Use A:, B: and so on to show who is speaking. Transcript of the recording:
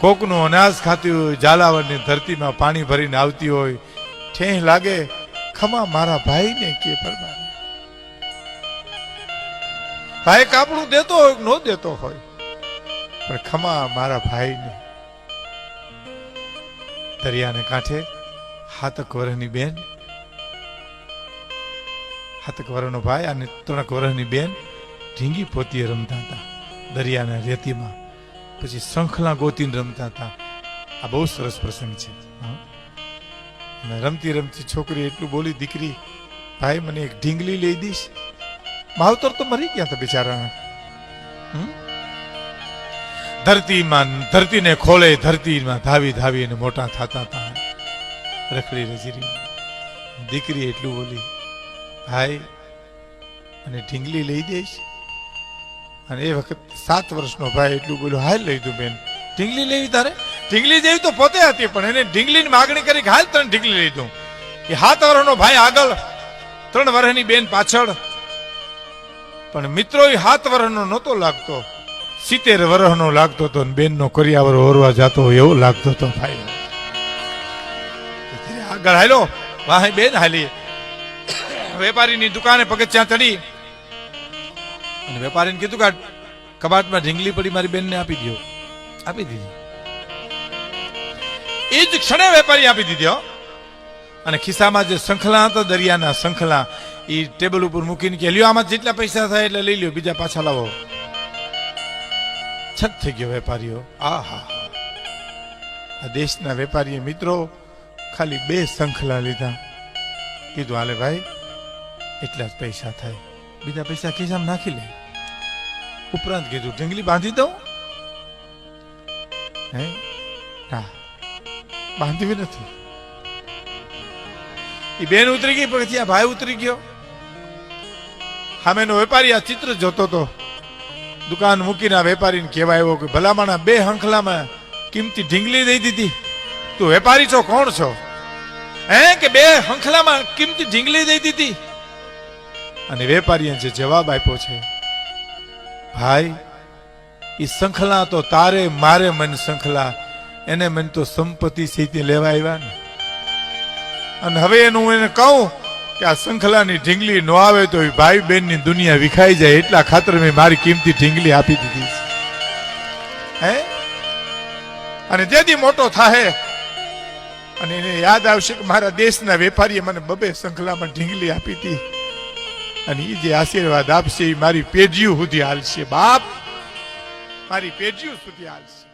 A: કોકનું અનાજ ખાતી હોય, ઝાલાવાડની ધરતીમાં પાણી ભરીને આવતી હોય, ઠેહ લાગે, ખમા મારા ભાઈને કે પરમાને ભાઈ કાપડું દેતો હોય ન દેતો હોય, પણ ખમા મારા ભાઈને. દરિયાને કાંઠે હાતક વરહની બેન, હાતક વરહનો ભાઈ અને ત્રણક વરહની બેન ઢીંગી પોતીએ રમતા હતા દરિયાના રેતીમાં. પછી શંખલા ગોતીને રમતા હતા. આ બહુ સરસ પ્રસંગ છે. રમતી રમતી છોકરી એટલું બોલી, દીકરી, ભાઈ, મને એક ઢીંગલી લઈ દઈશ. માવતર તો મરી ગયા હતા બિચારા? ધરતીમાં, ધરતીને ખોલે ધરતીમાં ધાવી ધાવીને મોટા થતા હતા. રખડી રજીરી દીકરી એટલું બોલી, ભાઈ અને ઢીંગલી લઈ દઈશ. અને એ વખત સાત વર્ષનો ભાઈ એટલું બોલ્યો, હાલ લઈ દઉં બેન. ઢીંગલી લેવી તારે? ઢીંગલી દેવી તો પોતે હતી, પણ એને ઢીંગલીની માગણી કરી હાલ તને ઢીંગલી લઈ દઉં. એ સાત વર્ષનો ભાઈ આગળ ત્રણ વર્ષની બેન પાછળ. પણ મિત્રો, એ સાત વર્ષનો નહોતો લાગતો. સિત્તેર વર્ષનો લાગતો હતો બેનનો કરિયાવર ઓરવા જતો હોય એવો લાગતો હતો ભાઈ. આગળ હાલો વાહ, બેન, હાલી. વેપારીની દુકાને પગથિયાં ચડી. અને વેપારીને કીધું કે કબાટમાં ઢીંગલી પડી મારી બેનને આપી દો આપી દીધી. એ જ ક્ષણે વેપારી આપી દીધો અને ખિસ્સામાં જે શંખલા હતા, દરિયાના શંખલા, એ ટેબલ ઉપર મૂકીને કે, લ્યો, આમાં જેટલા પૈસા થાય એટલે લઈ લ્યો, બીજા પાછા લાવો. છત થઈ ગયો વેપારીઓ. આ હા આ દેશના વેપારીએ મિત્રો ખાલી બે શંખલા લીધા. કીધું, હાલે ભાઈ, એટલા જ પૈસા થાય. બીજા પૈસા ખિસ્સામાં નાખી લે. ઉપરાંત કીધું ઢીંગલી બાંધી દઉં. હે? ના, બાંધવી નથી. એ બેન ઉતરી ગઈ, પછી આ ભાઈ ઉતરી ગયો. સામેનો વેપારી આ ચિત્ર જોતો તો દુકાન મૂકીને આ વેપારીને કહેવાય એવો કે ભલામાના બે હંખલામાં કિંમતી ઢીંગલી દઈ દીધી. તું વેપારી છો, કોણ છો? હે? કે બે હંખલામાં કિંમતી ઢીંગલી દઈ દીધી? અને વેપારીએ જે જવાબ આપ્યો છે, ભાઈ એ શંખલા તો તારે મારે મન શંખલા, એને મન તો સંપત્તિ સ્થિતિ લેવા આવ્યા ને. અને હવે એનું હું એને કહું કે આ શંખલાની ઢીંગલી ન આવે તો એ ભાઈ બહેનની દુનિયા વિખાઈ જાય એટલા ખાતર મેં મારી કિંમતી ઢીંગલી આપી દીધી છે. હે? અને જેથી મોટો થાય અને એને યાદ આવશે કે મારા દેશના વેપારીએ મને બબે શંખલામાં ઢીંગલી આપી હતી. અને એ જે આશીર્વાદ આપશે એ મારી પેઢીઓ સુધી હાલશે. બાપ, મારી પેઢીઓ સુધી હાલશે.